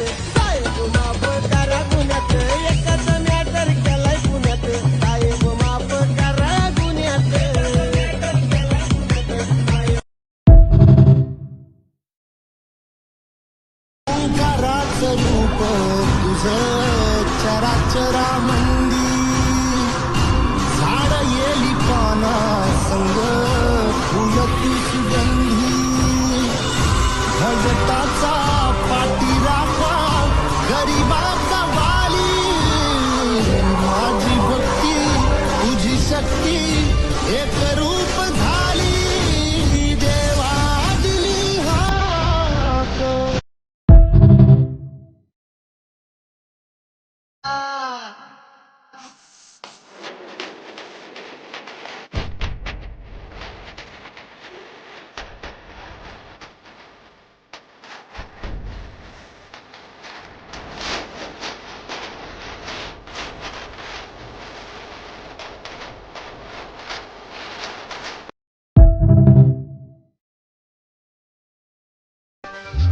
Thank you.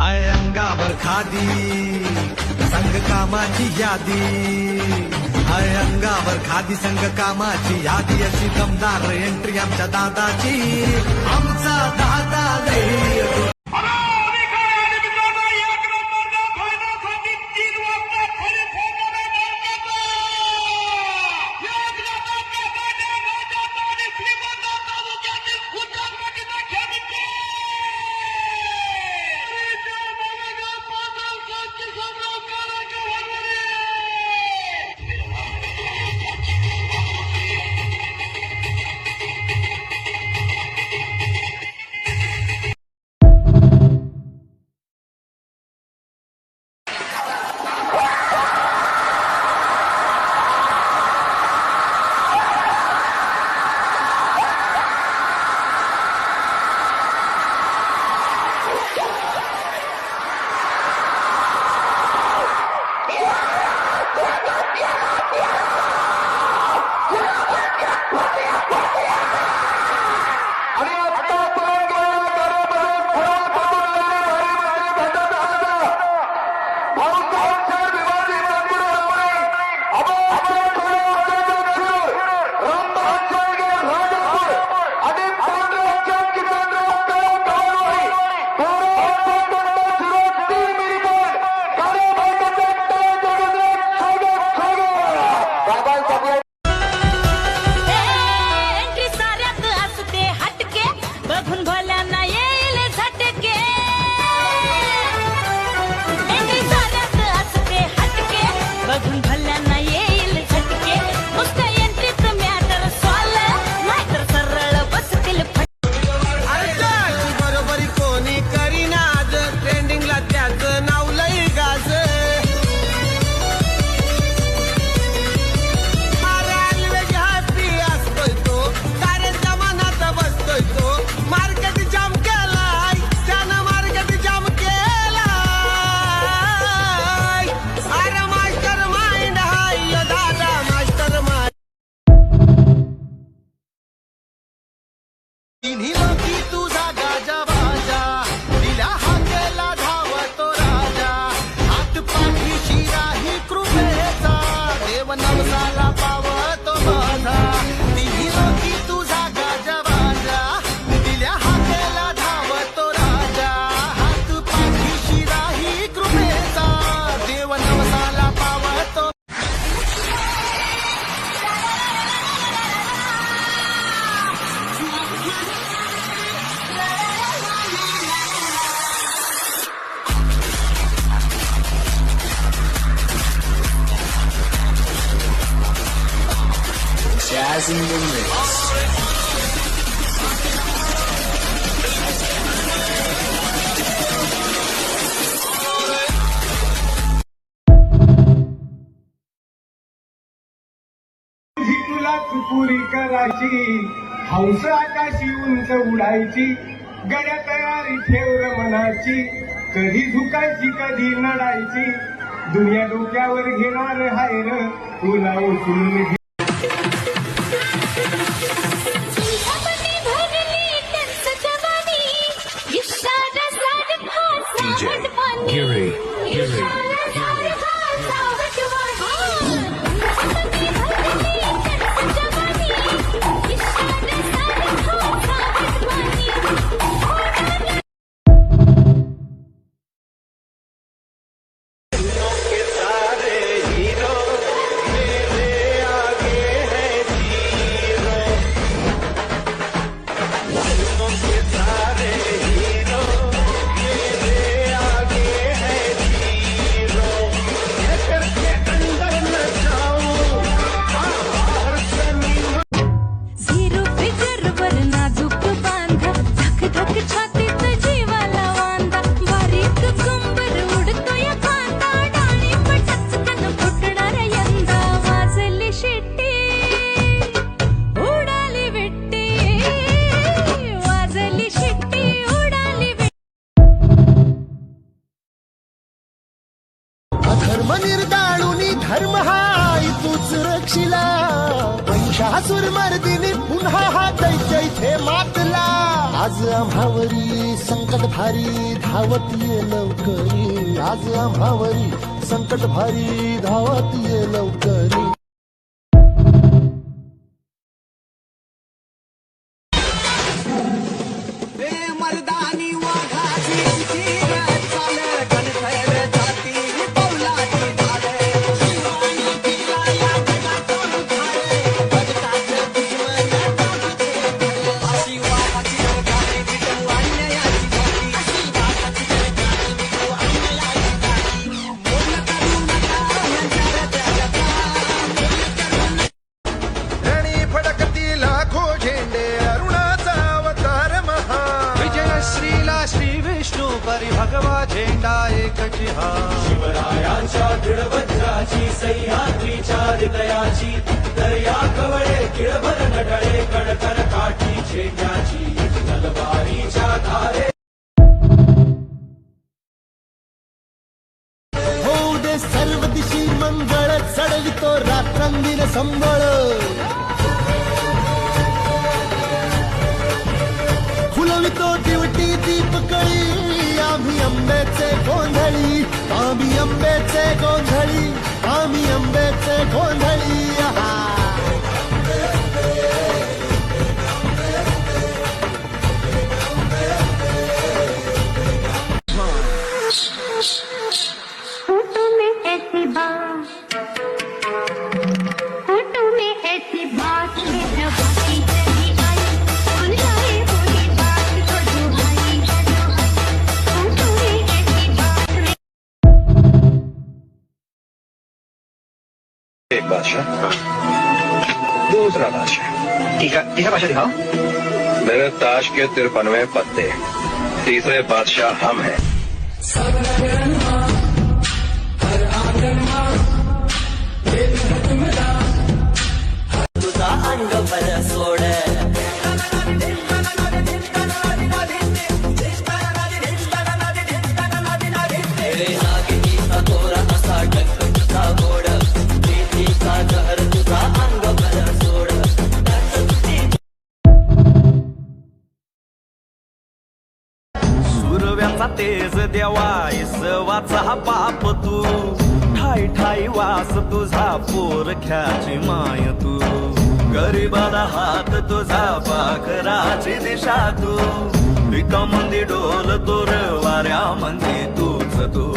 I अंगावर खादी संघ कामाची यादी. आय अंगावर खादी संघ कामाची यादी. अशी दमदार एंट्री आमच्या दादाची. आमचा दादा रे पुरी करायची. हौस आकाशी उंच उडायची. गड्या तयारी ठेवर मनाची कधी झुकायची कधी नडायची. दुनिया डोक्यावर घेणार हायर. तुला उचलून संकट भारी धावत ये लवकरी. परी भगवा झेंडा एकची हा. शिवरायांच्या दृढवज्राची सह्याद्रीच्या हृदयाची दर्या कवळे किळभर नटळे काठी झेंड्याची. तलवारीच्या धारे दे सर्व दिशी मंगळ चढवितो रात्रंदिन संबळ. फुलवितो दिवटी दीपकळी. आम्ही अंब्याचे गोंधळी आम्ही अंब्याचे गोंधळी आम्ही अंब्याचे गोंधळी. मेरे ताश के तिरपनवे पत्ते। तीसरे बादशाह हम हैं। वास तुझा पोरख्याची माय तू. गरीबाला हात तुझा पाखराची दिशा तू. विकमंदी डोल तोर वाऱ्या म्हणजे तूच तू.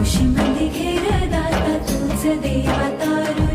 घेर घेरदाता तूच देवा तारू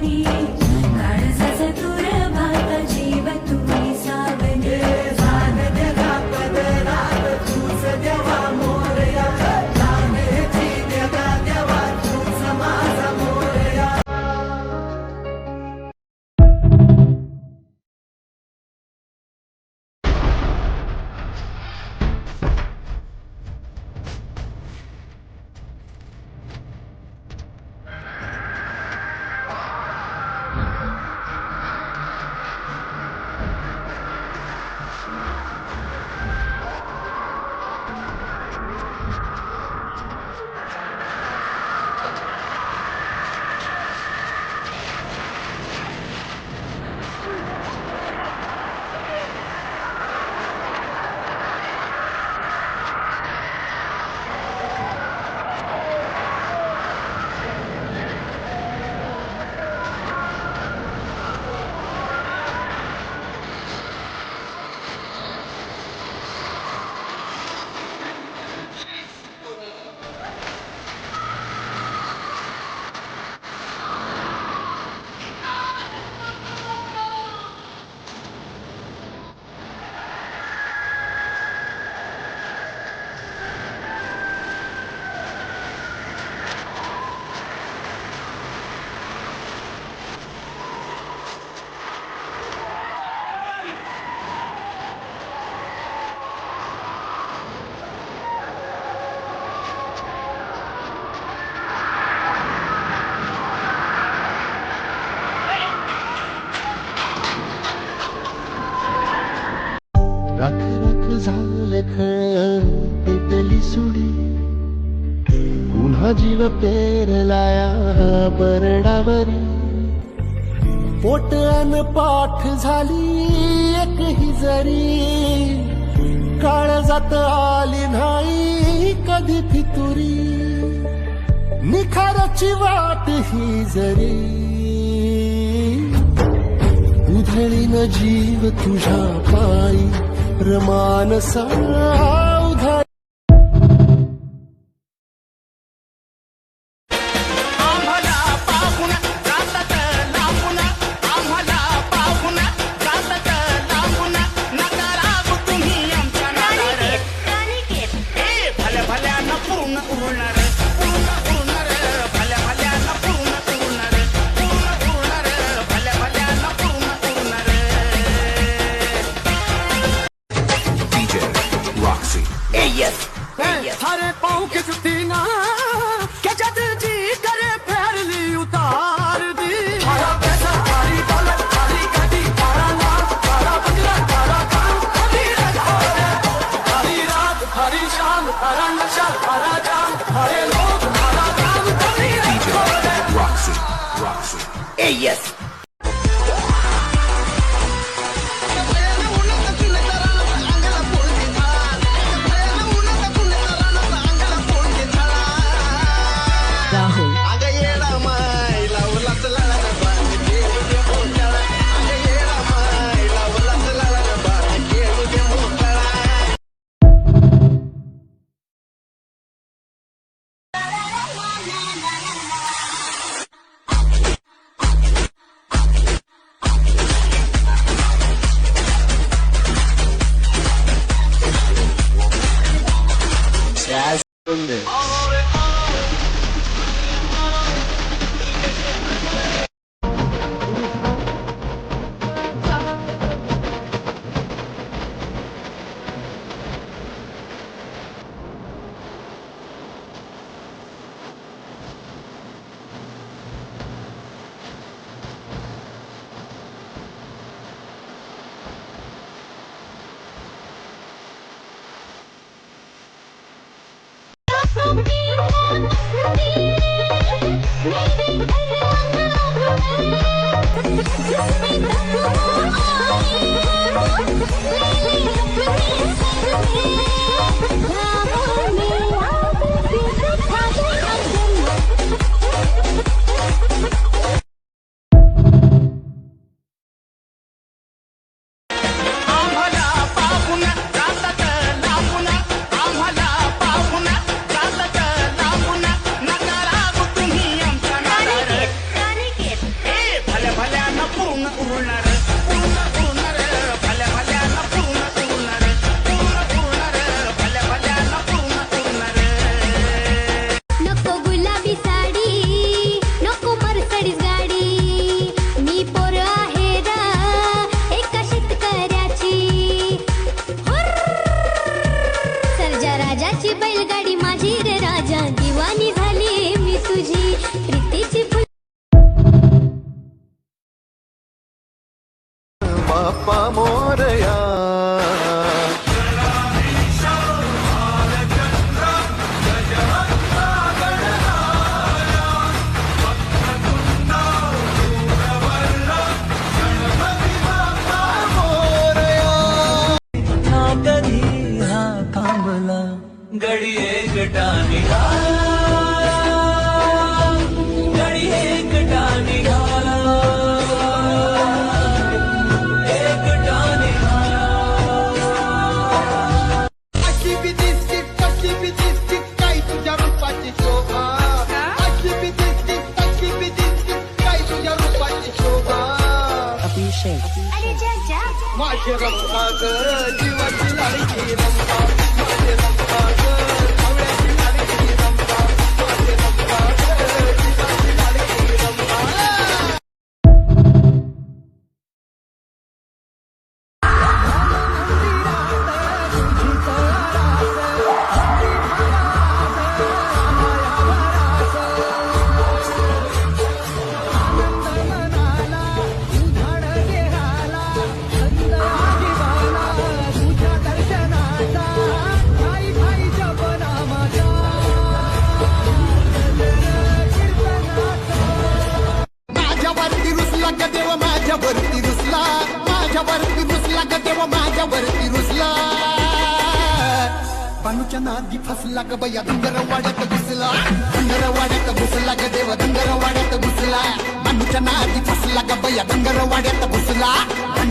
न पेरलाया बरडावरी. पोट अन पाठ झाली एक ही जरी. काळ जात आली नाही कधी फितुरी. निखाराची वाट ही जरी. उधळी जीव तुझ्या पायी रमान सारा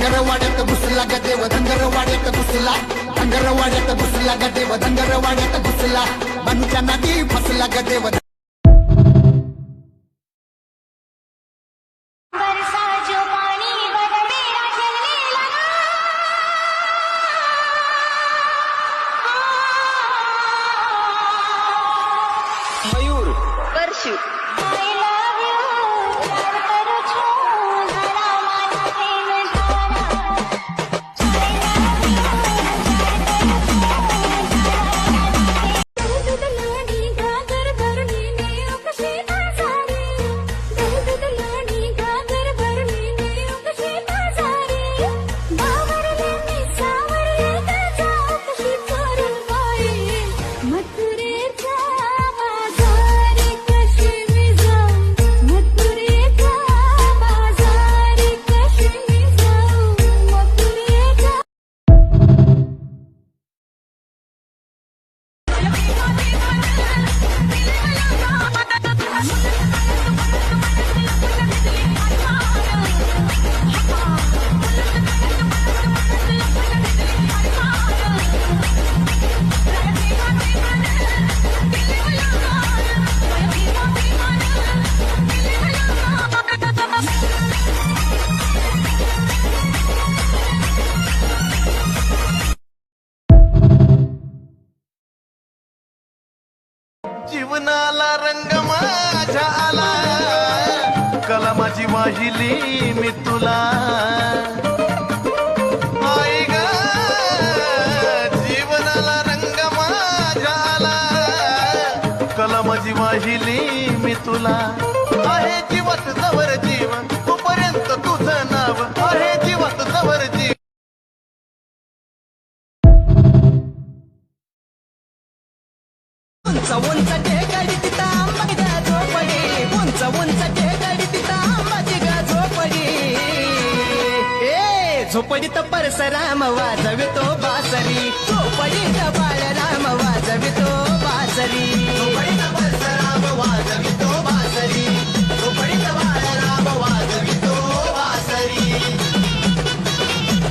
धनगरवाड्यात घुसला ग देव धनगरवाड्यात घुसला. धनगरवाड्यात घुसला ग देव धनगरवाड्यात घुसला. बानूच्या नादी फसला ग देव पाहिली मी तुला. आहे जीवात जवळ जीव तोपर्यंत तुझं नाव आहे जीवात जवळ जीव. उंच उंच टेकडी तिथं आंबाची गा झोपडी. उंच उंच टेकडी तिथं आंबाची गा झोपडी. ए झोपडीत परसराम वाजवितो वाजवितो.